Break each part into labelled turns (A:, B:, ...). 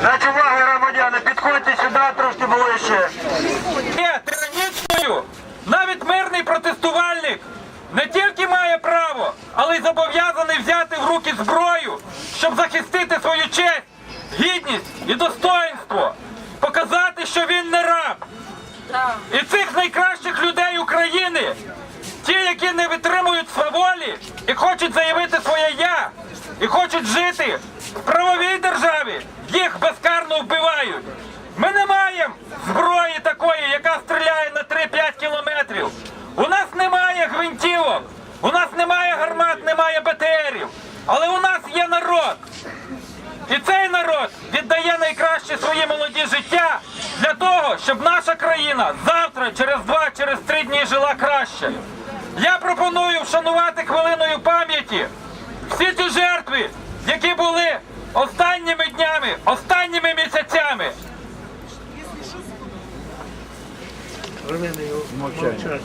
A: Значить, увага, громадяни, підходьте сюди трошки ближче.
B: є тиранічною, навіть мирний протестувальник не тільки має право, але й зобов'язаний взяти в руки зброю, щоб захистити свою честь, гідність і достоинство, показати, що він. І цих найкращих людей України, ті, які не витримують сваволі і хочуть заявити своє я, і хочуть жити в правовій державі, їх безкарно вбивають. Ми не маємо зброї такої, яка стріляє на 3-5 кілометрів. У нас немає гвинтівок, у нас немає гармат, немає БТРів. Але у нас є народ. І цей народ віддає найкраще свої молоді життя для того, щоб наша країна завтра, через два, через три дні жила краще. Я пропоную вшанувати хвилиною пам'яті всі ті жертви, які були останніми днями, останніми місяцями. Слава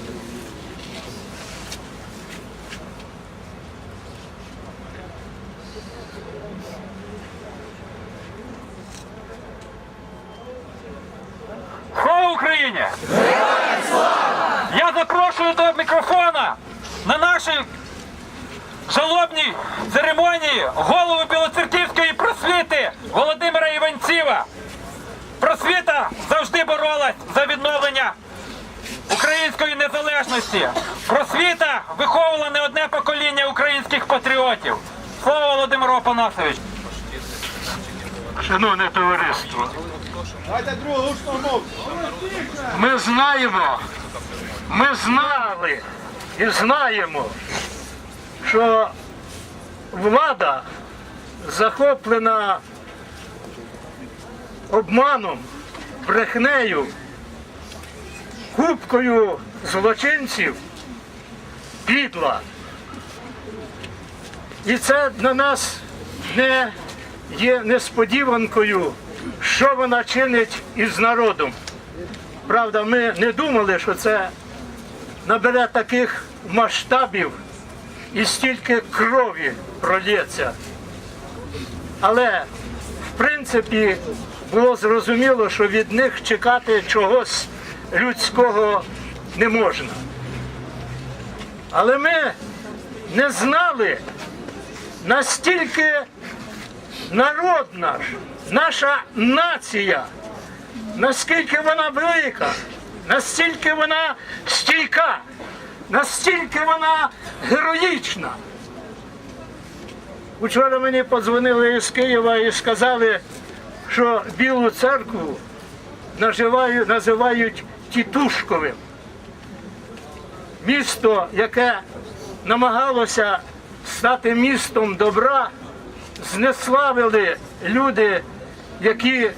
B: Україні! Я запрошую до мікрофона на нашій жалобній церемонії голову Білоцерківської просвіти Володимира Іванцева. Просвіта завжди боролась за відновлення української незалежності. Просвіта виховувала не одне покоління українських патріотів. Слава Володимиру Опанасовичу!
A: Шановне товариство, ми знаємо, ми знали і знаємо, що влада захоплена обманом, брехнею, купкою злочинців, підла. І це на нас не є несподіванкою, що вона чинить із народом. Правда, ми не думали, що це набере таких масштабів і стільки крові пролється. Але в принципі було зрозуміло, що від них чекати чогось людського не можна. Але ми не знали настільки народ наш, наша нація, наскільки вона велика, настільки вона стійка, настільки вона героїчна. Учора мені подзвонили з Києва і сказали, що Білу церкву називають Тітушковим. Місто, яке намагалося стати містом добра, знеславили люди, які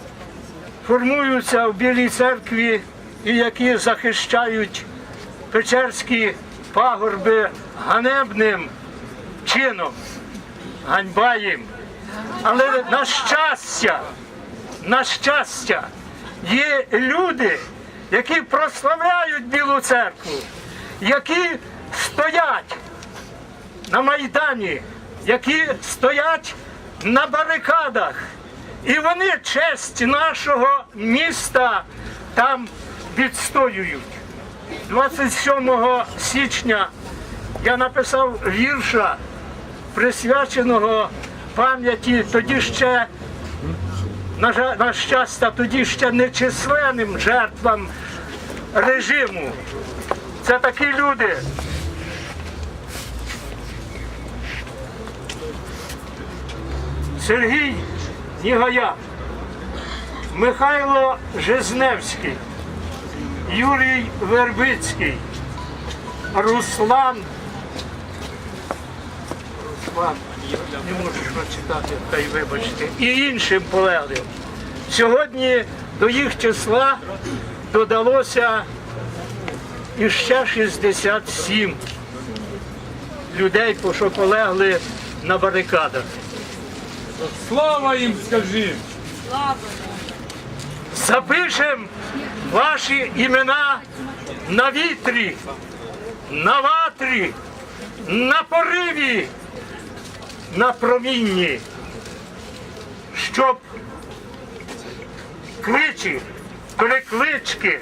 A: формуються в Білій церкві і які захищають Печерські пагорби ганебним чином. Ганьба їм. Але на щастя, на щастя, є люди, які прославляють Білу церкву, які стоять на Майдані, які стоять на барикадах. І вони честь нашого міста там відстоюють. 27 січня я написав вірша, присвяченого пам'яті тоді ще, на, на щастя, тоді ще нечисленним жертвам режиму. Це такі люди, Сергій Нігая, Михайло Жизневський, Юрій Вербицький, Руслан. Руслан, не можу прочитати, та й вибачте, і іншим полеглим. Сьогодні до їх числа додалося іще 67 людей, що полегли на барикадах.
C: Слава їм скажи!
A: Запишем ваші імена на вітрі, на ватрі, на пориві, на промінні, щоб кличі, переклички,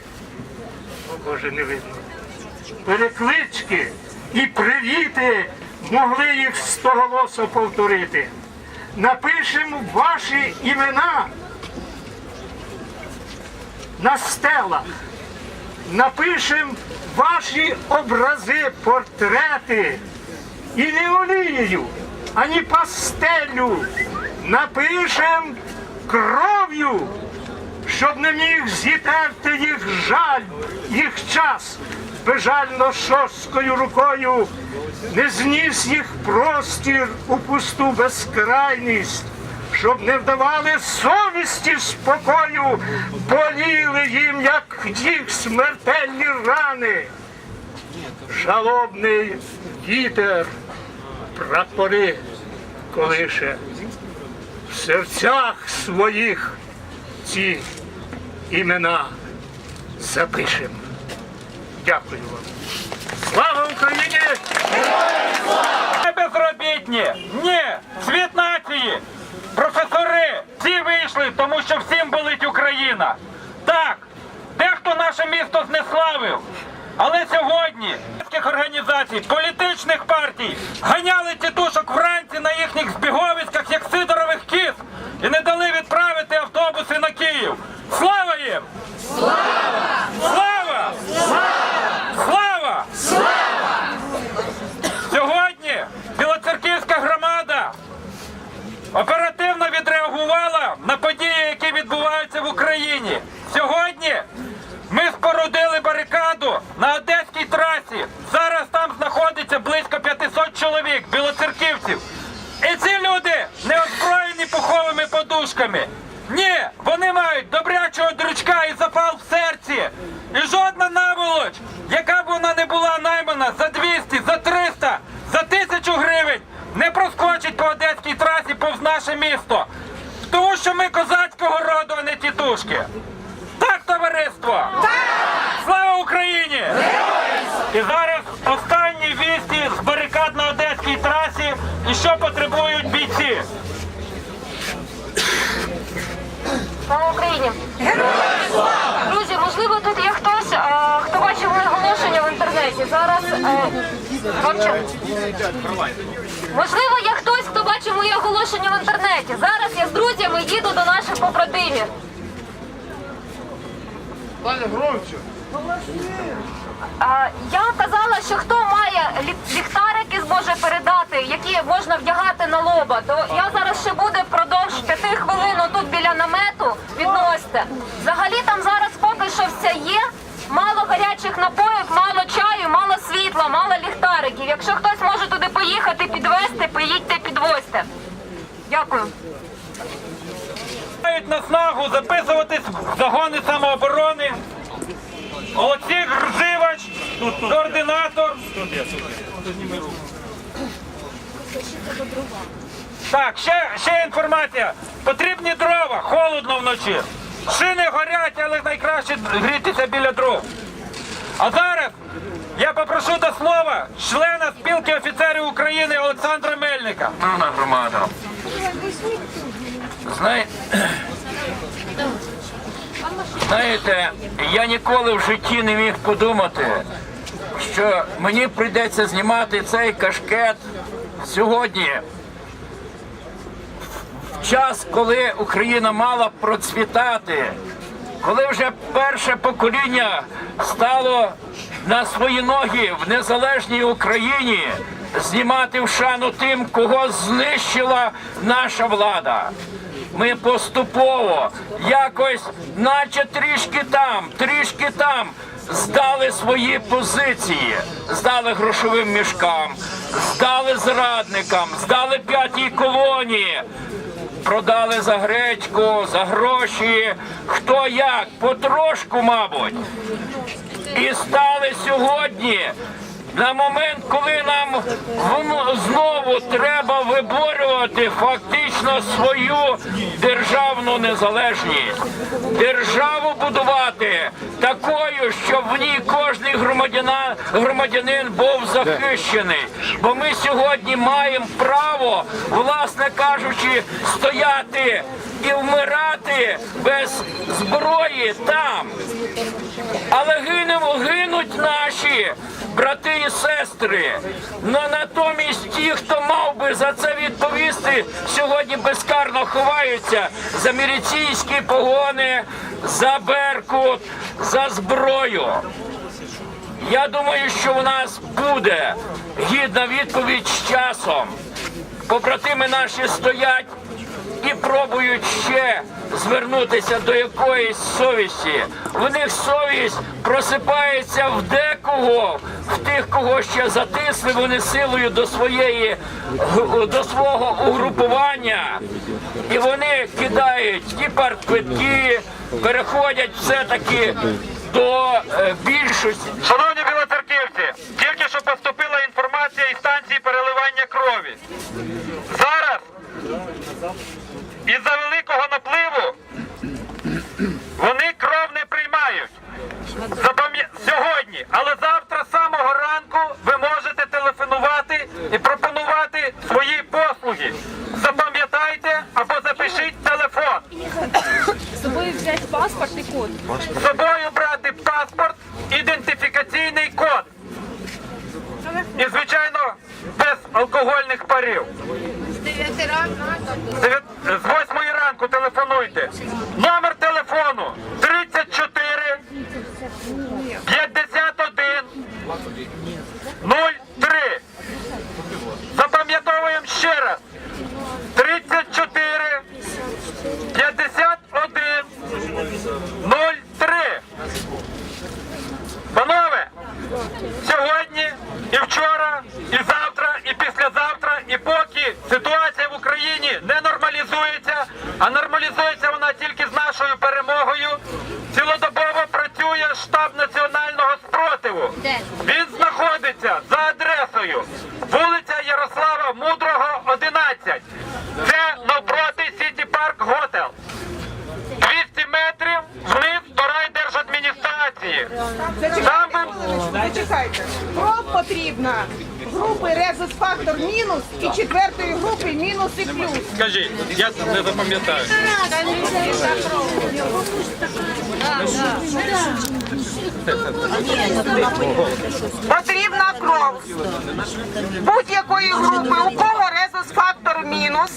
A: о Боже, не видно, переклички і привіти могли їх стоголосо повторити. Напишемо ваші імена на стелах, напишемо ваші образи, портрети і не олією, ані пастелю. Напишемо кров'ю, щоб не міг зітерти їх жаль, їх час, безжально шорсткою рукою, не зніс їх простір у пусту безкрайність, щоб не вдавали совісті спокою, боліли їм, як їх смертельні рани. Жалобний вітер прапори колише в серцях своїх ці імена запишемо. Дякую вам. Слава Україні!
B: Не безробітні! Ні! Світ нації! Професори! Всі вийшли, тому що всім болить Україна! Так! Дехто наше місто знеславив! Але сьогодні організацій, політичних партій ганяли тітушок вранці на їхніх збіговиськах, як сидорових кіз, і не дали відправити автобуси на Київ. Слава! Слава! Слава! Сьогодні Білоцерківська громада оперативно відреагувала на події, які відбуваються в Україні. Сьогодні ми спорудили барикаду на Одеській трасі. Зараз там знаходиться близько 500 чоловік, білоцерківців. І ці люди не озброєні пуховими. Ні, вони мають добрячого дрючка і запал в серці. І жодна наволоч, яка б вона не була наймана за 200, за 300, за 1000 гривень, не проскочить по одеській трасі повз наше місто. Тому що ми козацького роду, а не тітушки. Так, товариство! Слава Україні! І зараз останні вісті з барикад на одеській трасі і що потребують бійці.
C: Слава Україні! Друзі, можливо, тут є хтось, а, хто бачив моє оголошення в інтернеті. Зараз е, Можливо, є хтось, хто бачив моє оголошення в інтернеті. Зараз я з друзями їду до наших побратимів. А, Я казала, що хто має лі- ліхтарики зможе передати, які можна вдягати на лоба, то я зараз ще буде впродовж п'яти хвилин тут біля намету відносите. Взагалі там зараз поки що все є. Мало гарячих напоїв, мало світла, мало ліхтариків. Якщо хтось може туди поїхати, підвезти, поїдьте, підвозьте. Дякую.
B: Мають наснагу записуватись в загони самооборони. Олексій Грживач, координатор. Так, ще, ще інформація. Потрібні дрова, холодно вночі. Шини горять, але найкраще грітися біля дров. А зараз я попрошу до слова члена спілки офіцерів України Олександра Мельника.
D: Шановна громада, знає- знаєте, я ніколи в житті не міг подумати, що мені прийдеться знімати цей кашкет сьогодні. В час, коли Україна мала процвітати, коли вже перше покоління стало на свої ноги в незалежній Україні, знімати в шану тим, кого знищила наша влада. Ми поступово якось, наче трішки там, трішки там, здали свої позиції, здали грошовим мішкам, здали зрадникам, здали п'ятій колонії продали за гречку, за гроші, хто як, потрошку, мабуть. І стали сьогодні на момент, коли нам знову треба виборювати фактично свою державну незалежність, державу будувати такою, щоб в ній кожний громадянин, громадянин був захищений. Бо ми сьогодні маємо право, власне кажучи, стояти і вмирати без зброї там. Але гинемо, гинуть наші брати і сестри. Но натомість ті, хто мав би за це відповісти, сьогодні безкарно ховаються за міліційські погони, за беркут, за зброю. Я думаю, що у нас буде гідна відповідь з часом. Побратими наші стоять і пробують ще звернутися до якоїсь совісті. В них совість просипається в декого, в тих, кого ще затисли вони силою до своєї до свого угрупування. І вони кидають ті партквитки, переходять все-таки до е, більшості.
B: Шановні білоцерківці, тільки що поступила інформація із станції переливання крові. Зараз із-за великого І, звичайно, без алкогольних парів. З восьмої 8 ранку телефонуйте. Номер телефону 34 200 метрів вниз до райдержадміністрації. Там ви.
E: Кров потрібна групи резус фактор мінус і четвертої групи мінус і плюс.
B: скажіть, я не запам'ятаю.
E: Потрібна кров будь-якої групи, у кого резус фактор мінус.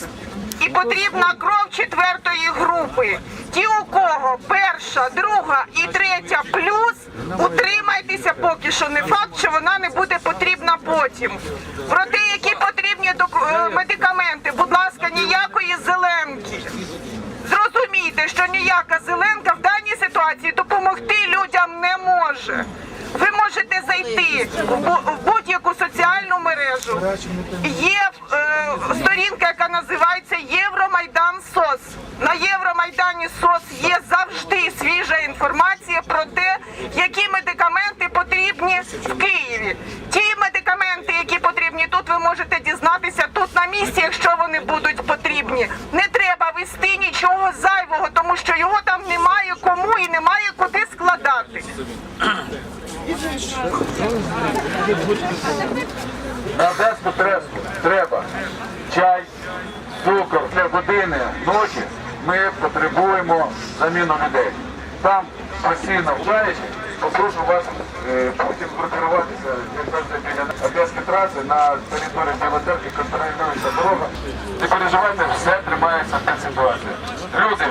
E: І потрібна кров четвертої групи. Ті, у кого перша, друга і третя плюс, утримайтеся поки що. Не факт, що вона не буде потрібна потім. Про те, які потрібні е, медикаменти, будь ласка, ніякої зеленки. Зрозумійте, що ніяка зеленка в даній ситуації допомогти людям не може. Ви можете зайти в будь-яку соціальну мережу. Є е, сторінка, яка називається Євромайдан СОС. На Євромайдані СОС є завжди свіжа інформація про те, які медикаменти потрібні в Києві. Ті медикаменти, які потрібні тут, ви можете дізнатися тут на місці, якщо вони будуть потрібні. Не треба вести нічого зайвого, тому що його там немає кому і немає куди складати.
F: На деску треску треба чай, цукор для години ночі. Ми потребуємо заміну людей. Там постійно вчаючи, попрошу вас е, потім прокеруватися, біля Одеської траси на території Білотерки контролюється дорога. Не переживайте, все тримається під ситуацією. Люди,